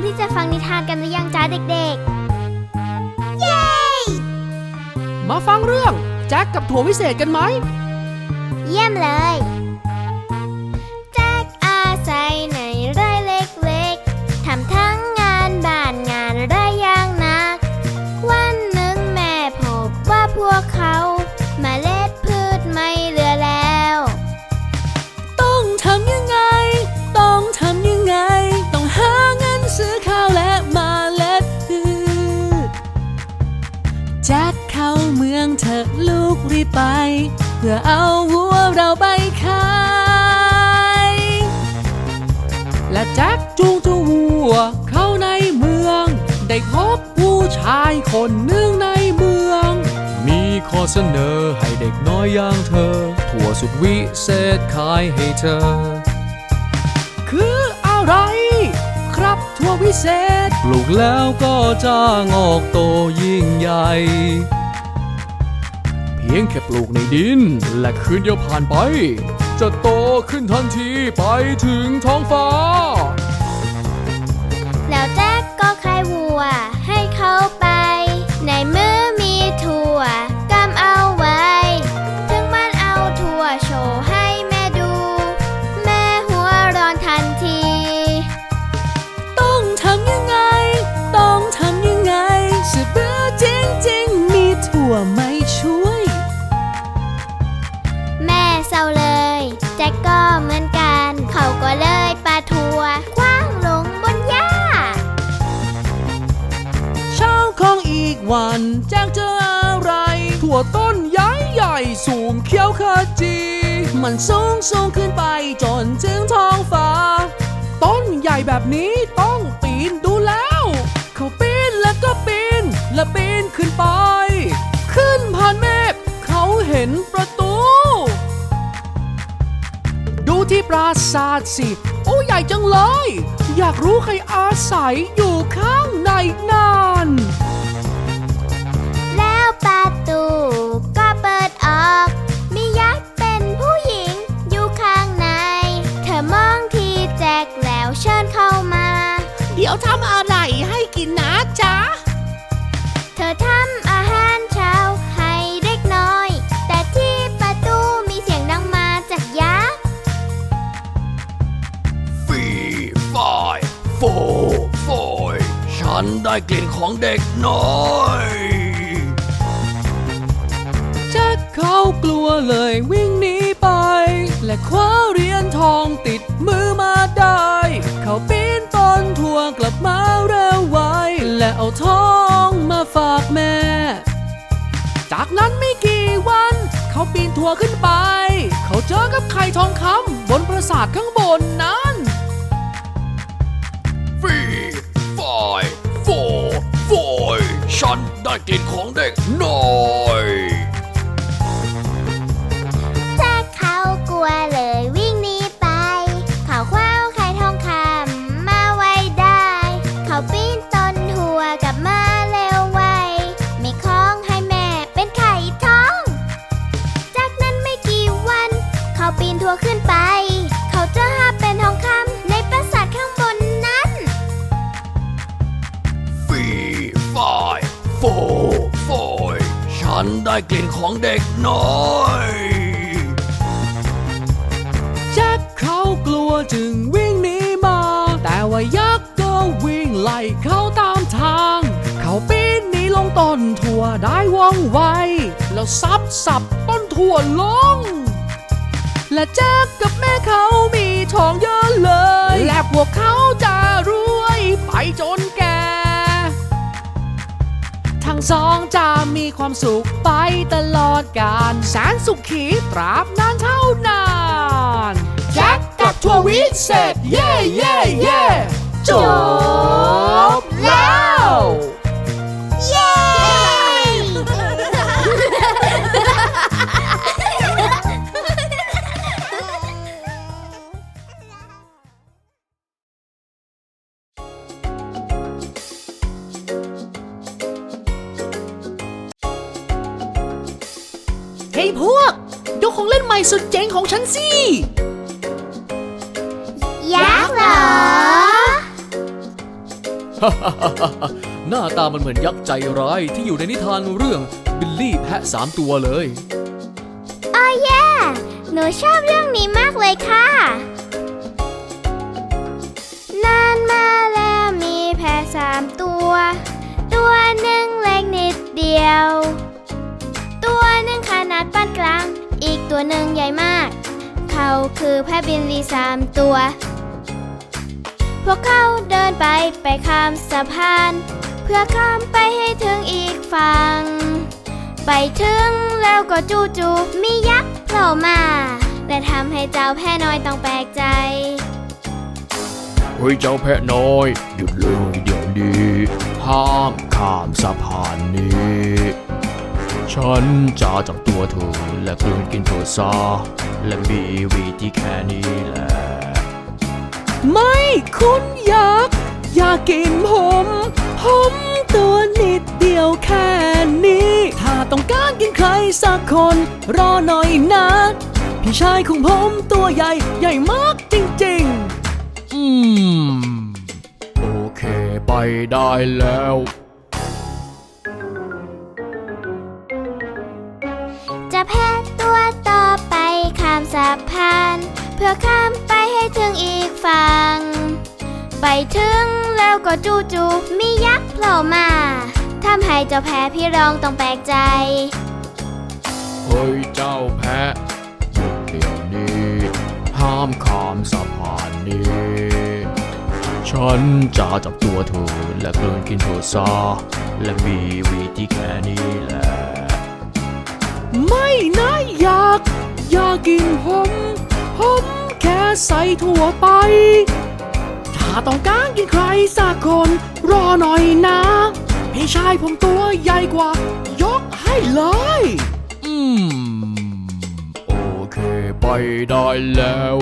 มที่จะฟังนิทานกันหรือยังจ้าเด็กๆ เย้ มาฟังเรื่องแจ็คกับถั่ววิเศษกันไหม เยี่ยมเลย ไป เพื่อเอาวัวเราไปขาย และแจ็คจูงเจ้าวัวเข้าในเมือง ได้พบผู้ชายคนหนึ่งในเมือง มีข้อเสนอให้เด็กน้อยอย่างเธอ ถั่วสุดวิเศษขายให้เธอ คืออะไร ครับถั่ววิเศษ ปลูกแล้วก็จะงอกโตยิ่งใหญ่ พียงแค่ปลูกในดิน และคืนเดียวผ่านไป จะโตขึ้นทันทีไปถึงท้องฟ้า แล้วแจ๊กก็คลายวัว วันแจ้งเจออะไร ถั่วต้นย้ายใหญ่สูงเขียวขจี มันสูงสูงขึ้นไปจนถึงท้องฟ้า ต้นใหญ่แบบนี้ต้องปีนดูแล้ว เขาปีนแล้วก็ปีนและปีนขึ้นไป ขึ้นผ่านเมฆเขาเห็นประตู ดูที่ปราสาทสิโอ้ใหญ่จังเลย อยากรู้ใครอาศัยอยู่ข้างในนาน ประตูก็เปิดออก มียักษ์เป็นผู้หญิงอยู่ข้างใน เธอมองที่แจ็คแล้วเชิญเข้ามา เดี๋ยวทำอะไรให้กินนะจ๊ะ เธอทำอาหารเช้าให้เด็กน้อย แต่ที่ประตูมีเสียงดังมาจากยักษ์ฟีฟายโฟฟอยฉันได้กลิ่นของเด็กน้อย เขากลัวเลยวิ่งหนีไป และคว้าเหรียญทองติดมือมาได้ เขาปีนต้นถั่วกลับมาเร็วไว และเอาทองมาฝากแม่ จากนั้นไม่กี่วัน เขาปีนถั่วขึ้นไป เขาเจอกับไข่ทองคำบนปราสาทข้างบนนั้นฟีฟายโฟฟยฉันได้กลิ่นของเด็กน้อย ของเด็กน้อยแจ็คเขากลัวจึงวิ่งหนีมา แต่ว่ายักษ์ก็วิ่งไล่เขาตามทาง เขาปีนหนีลงต้นถั่วได้ว่องไว แล้วซับสับต้นถั่วลง และแจ็คกับแม่เขามีทองเยอะเลย และพวกเขาจะรวยไปจน สองจะมีความสุขไปตลอดกาลแสนสุขขีตราบนานเท่านานแจ็คกับทัววิเศษ เย่เย่เย่จบแล้ว ของฉันสิ ยักษ์เหรอ หน้าตามันเหมือนยักษ์ใจร้ายที่อยู่ในนิทานเรื่องบิลลี่แพะสามตัวเลย โอ้แย่หนูชอบเรื่องนี้มากเลยค่ะ นานมาแล้วมีแพะสามตัว ตัวหนึ่งเล็กนิดเดียว ตัวหนึ่งขนาดปานกลาง อีกตัวหนึ่งใหญ่มาก เขาคือแพะบิลลี่สามตัว พวกเขาเดินไปไปข้ามสะพาน เพื่อข้ามไปให้ถึงอีกฝั่ง ไปถึงแล้วก็จูจูๆมียักษ์โผล่มาและทำให้เจ้าแพะน้อยต้องแปลกใจ เฮ้ยเจ้าแพะน้อยหยุดเลยเดี๋ยวนี้ห้ามข้ามสะพานนี้ ฉันจะจับตัวเธอและกลืนกินเธอซะและมีวิธีแค่นี้แหละ ไม่คุณยักษ์อย่ากินผมผมตัวนิดเดียวแค่นี้ ถ้าต้องการกินใครสักคน รอหน่อยนะพี่ชายของผมตัวใหญ่ใหญ่มากจริงอืม โอเคไปได้แล้ว พื่อข้ามไปให้ถึงอีกฝั่ง ไปถึงแล้วก็จูจูๆมียักษ์โผล่มาทำให้เจ้าแพะพี่รองต้องแปลกใจ เฮ้ยเจ้าแพะหยุดเดี๋ยวนี้ห้ามข้ามสะพานนี้ ฉันจะจับตัวเธอและกลืนกินเธอซะและมีวิธีแค่นี้แหละๆไม่นะยักษ์อย่ากินผม ผมแค่ใส่ทั่วไป ถ้าต้องการกินใครสักคน รอหน่อยนะ พี่ชายผมตัวใหญ่กว่า ยกให้เลย อืม โอเค ไปได้แล้ว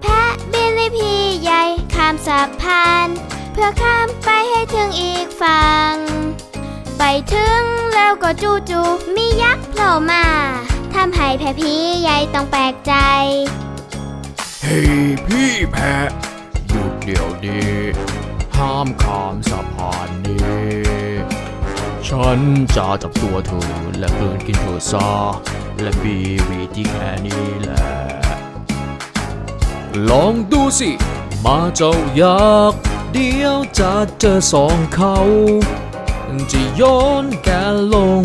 แพะบิลลี่พี่ใหญ่ข้ามสะพาน เพื่อข้ามไปให้ถึงอีกฝั่ง ไปถึงแล้วก็จูจูมียักษ์โผล่มาทำให้แพะพี่ใหญ่ต้องแปลกใจ เฮ้ยพี่แพะหยุดเดี๋ยวนี้ห้ามข้ามสะพานนี้ ฉันจะจับตัวเธอและกลืนกินเธอซะและมีวิธีแค่นี้แหละ ลองดูสิ มาเจ้ายักษ์เดี๋ยวจะเจอสองเขา จะโยนแกลง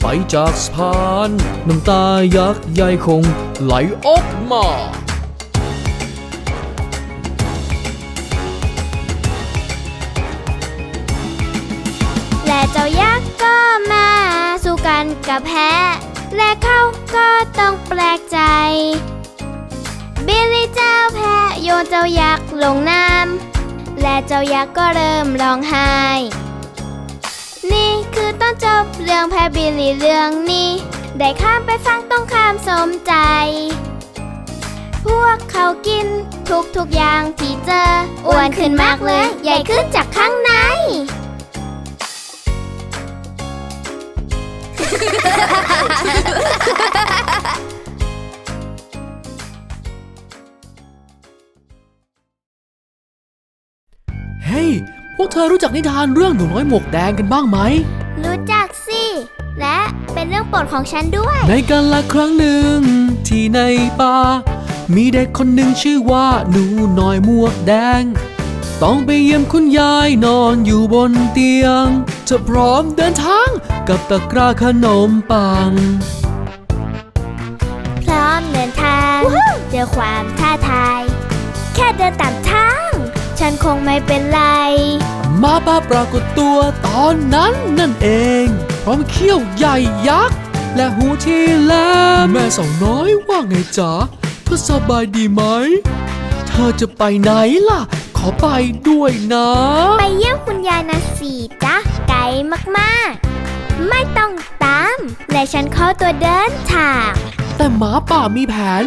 ไปจากสะพาน น้ำตายักษ์ใหญ่คงไหลออกมาและเจ้ายักษ์ก็มาสู้กันกับแพะ และเขาก็ต้องแปลกใจ บิลลี่เจ้าแพะโยนเจ้ายักษ์ลงน้ำและเจ้ายักษ์ก็เริ่มร้องไห้ คือต้นจบเรื่องแพะบิลลี่เรื่องนี้ ได้ข้ามไปฟังต้องข้ามสมใจ พวกเขากินทุกทุกอย่างที่เจออ้วนขึ้นมากเลย ใหญ่ขึ้นจากข้างใน เฮ้ย พวกเธอรู้จักนิทานเรื่องหนูน้อยหมวกแดงกันบ้างไหม รู้จักสิ และเป็นเรื่องโปรดของฉันด้วย ในกันละครั้งหนึ่ง ที่ในป่า มีเด็กคนหนึ่งชื่อว่าหนูน้อยหมวกแดง ต้องไปเยี่ยมคุณยายนอนอยู่บนเตียงเธอพร้อมเดินทางกับตะกร้าขนมปัง พร้อมเดินทางเจอความท้าทาย แค่เดินตามทาง ฉันคงไม่เป็นไรห มาป่าปรากฏตัวตอนนั้นนั่นเอง พร้อมเขี้ยวใหญ่ยักษ์ และหูที่แหลมแม่สาวน้อยว่าไงจ๊ะเธอสบายดีไหม เธอจะไปไหนล่ะ ขอไปด้วยนะ ไปเยี่ยมคุณยายนะสิจ๊ะไกลมากๆ ไม่ต้องตาม และฉันขอตัวเดินทางแต่หมาป่ามีแผน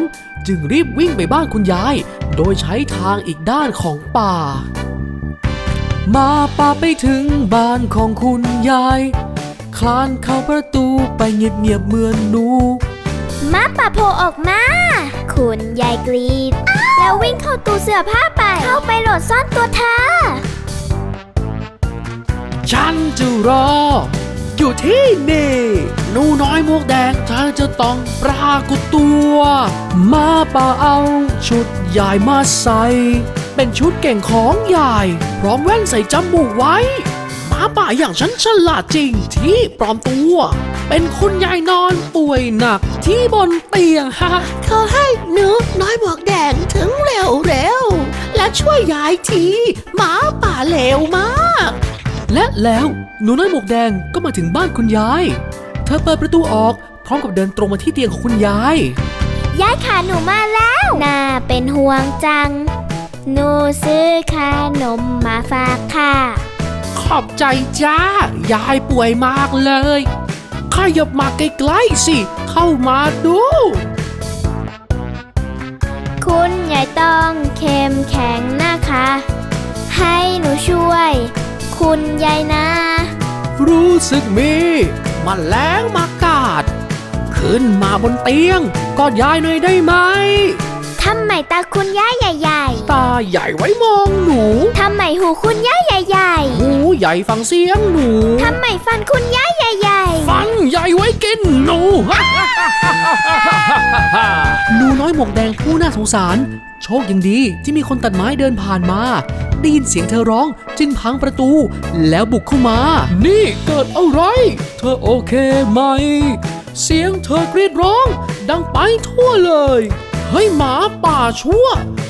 จึงรีบวิ่งไปบ้านคุณยาย โดยใช้ทางอีกด้านของป่าห มาป่าไปถึงบ้านของคุณยาย คลานเข้าประตูไปเงียบๆเหมือนหนูม้าป่าโผล่ออกมา คุณยายกรีดอ้าแล้ววิ่งเข้าตู้เสื้อผ้าไป เข้าไปโหลดซ่อนตัวเธอ ฉันจะรอ อยู่ที่นี่หนูน้อยหมวกแดงเธอจะต้องปรากฏตัว มาป่าเอาชุดใหญ่มาใส่ เป็นชุดเก่งของใหญ่พร้อมแว่นใส่จมูกไว้หมาป่าอย่างฉันฉลาดจริงที่ปลอมตัว เป็นคุณยายนอนป่วยหนักที่บนเตียงฮะขอให้หนูน้อยหมวกแดงถึงเร็วเร็วๆและช่วยยายทีหมาป่าเลวมาก และแล้วหนูน้อยหมวกแดงก็มาถึงบ้านคุณยาย เธอเปิดประตูออกพร้อมกับเดินตรงมาที่เตียงของคุณยายยายขาหนูมาแล้ว น่าเป็นห่วงจัง หนูซื้อขนมมาฝากค่ะ ขอบใจจ้า ยายป่วยมากเลยขยับมาใกล้ๆสิ เข้ามาดู คุณยายต้องเข้มแข็งนะคะ ให้หนูช่วย คุณยายนะ รู้สึกมีมแมลงมากาด ขึ้นมาบนเตียงกอดยายหน่อยได้ไหม ทำไมตาคุณย่าใหญ่ ตาใหญ่ไว้มองหนู ๆ ทำไมหูคุณย่าใหญ่ หูใหญ่ฟังเสียงหนู ๆ ทำไมฟันคุณย่าใหญ่ ฟันใหญ่ไว้กินหนู หนูน้อยหมวกแดงผู้น่าสงสาร โชคยังดีที่มีคนตัดไม้เดินผ่านมา ได้ยินเสียงเธอร้องจึงพังประตู แล้วบุกเข้ามา นี่เกิดอะไร เธอโอเคไหม เสียงเธอกรีดร้อง ดังไปทั่วเลย เฮ้ยหมาป่าชั่ว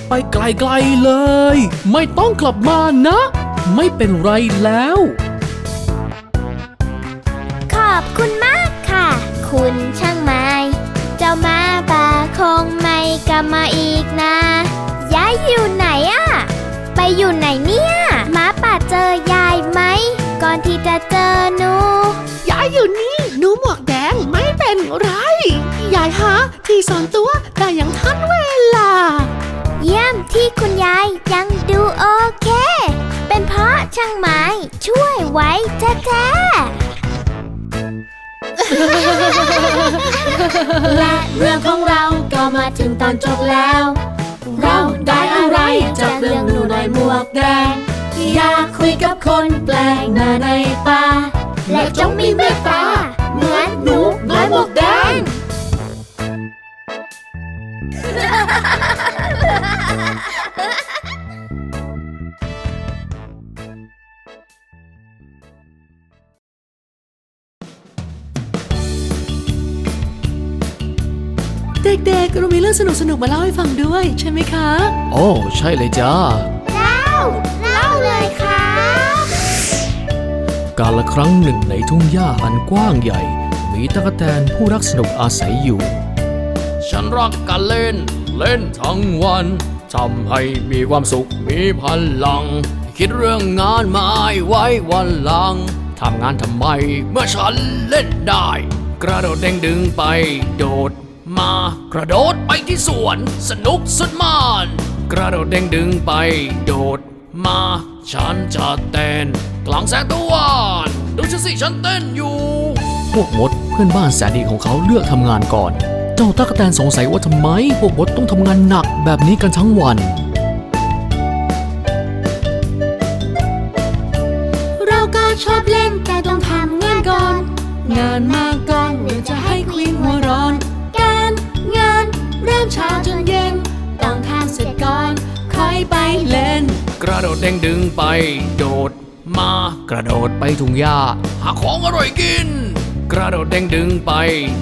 ไปไกลๆเลย ไม่ต้องกลับมานะ ไม่เป็นไรแล้ว ขอบคุณมากค่ะ คุณช่างไม้ เจ้าหมาป่าคงไม่กลับมาอีกนะย้ายอยู่ไหนอะไปอยู่ไหนเนี่ย หาที่ซ่อนตัวได้อย่างทันเวลา เยี่ยมที่คุณยายยังดูโอเค เป็นเพราะช่างไม้ช่วยไว้แท้ๆและเรื่องของเราก็มาถึงตอนจบแล้ว เราได้อะไรจากเรื่องหนูน้อยหมวกแดงอยากคุยกับคนแปลกหน้าในป่าและจงมีเมตตา เด็กๆ เรามีเรื่องสนุกๆมาเล่าให้ฟังด้วย ใช่ไหมคะ โอ้ใช่เลยจ้า เล่า เล่าเลยครับกาลครั้งหนึ่งในทุ่งหญ้าอันกว้างใหญ่ มีตะกแตนผู้รักสนุกอาศัยอยู่ ฉันรักการเล่น เล่นทั้งวันทำให้มีความสุขมีพลัง คิดเรื่องงานไม่ไว้วันหลังทำงานทำไมเมื่อฉันเล่นได้ กระโดดเด้งดึงไปโดดมากระโดดไปที่สวน สนุกสุดมาน กระโดดเด้งดึงไปโดดมา ฉันจะเต้นกลางแสงตะวันดูฉันสิฉันเต้นอยู่ พวกมดเพื่อนบ้านแสนดีของเขาเลือกทำงานก่อน เจ้าตั๊กแตนสงสัยว่าทำไมพวกมดต้องทำงานหนักแบบนี้กันทั้งวัน เราก็ชอบเล่นแต่ต้องทำงานก่อน งานมาก่อนเดี๋ยวจะให้ควีนหัวร้อน การงานเริ่มเช้าจนเย็น ต้องทำเสร็จก่อนค่อยไปเล่น กระโดดเด้งดึงไป โดดมากระโดดไปทุ่งหญ้าหาของอร่อยกิน กระโดดเด้งดึงไป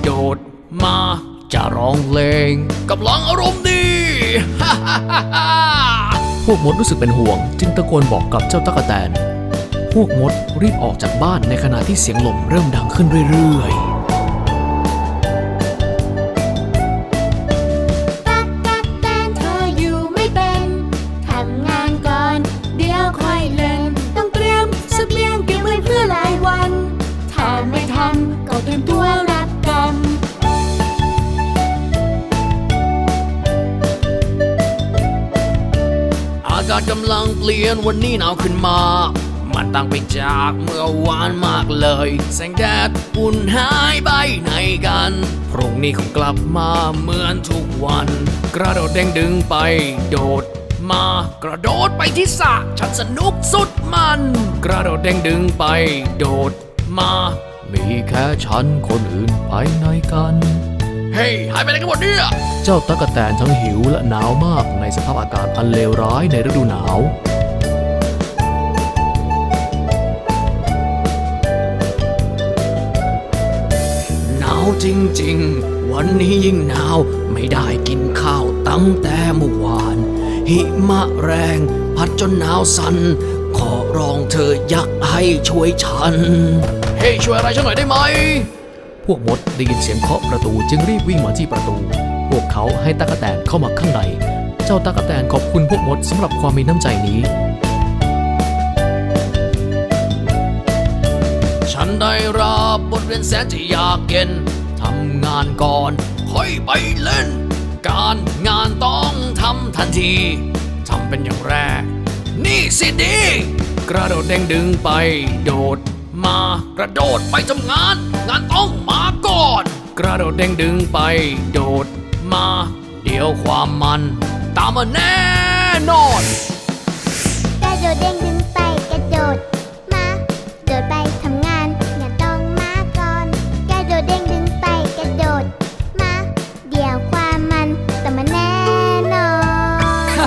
โดดมา จะร้องเพลงกำลังอารมณ์ดีพวกมดรู้สึกเป็นห่วง จึงตะโกนบอกกับเจ้าตะกะแตน พวกมดรีบออกจากบ้านในขณะที่เสียงลมเริ่มดังขึ้นเรื่อยๆ ลังเปลี่ยนวันนี้หนาวขึ้นมามมันต่างไปจากเมื่อวานมากเลย แสงแดดอุ่นหายไปไหนกัน พรุ่งนี้คงกลับมาเหมือนทุกวัน กระโดดเด้งดึงไปโดดมากระโดดไปที่สระฉันสนุกสุดมัน กระโดดเด้งดึงไปโดดมา มีแค่ฉันคนอื่นไปไหนกัน เฮ้ยหายไปไหนกันหมดเนี่ย เจ้าตะกะแตนทั้งหิวและหนาวมากในสภาพอากาศอันเลวร้ายในฤดูหนาว หนาวจริงๆ วันนี้ยิ่งหนาวไม่ได้กินข้าวตั้งแต่เมื่อวาน หิมะแรง พัดจนหนาวสัน่นขอร้องเธออยากให้ช่วยฉัน เฮ้ยช่วยอะไรฉันหน่อยได้ไหม พวกมดได้ยินเสียงเคาะประตูจึงรีบวิ่งมาที่ประตู พวกเขาให้ตะกะแตนเข้ามาข้างใน เจ้าตะกะแตนขอบคุณพวกมดสำหรับความมีน้ำใจนี้ ฉันได้รับบทเรียนแสนจะยากเย็นทำงานก่อนค่อยไปเล่น การงานต้องทำทันทีทำเป็นอย่างแรก นี่สิดี กระโดดเด้งดึงไปโดด มากระโดดไปทำงาน งานต้องมาก่อน กระโดดเด้งดึงไป โดดมา เดี๋ยวความมัน ตามมาแน่นอน กระโดดเด้งดึงไปกระโดด มา โดดไปทำงานงานต้องมาก่อน กระโดดเด้งดึงไปกระโดด มา เดี๋ยวความมันตามมาแน่นอน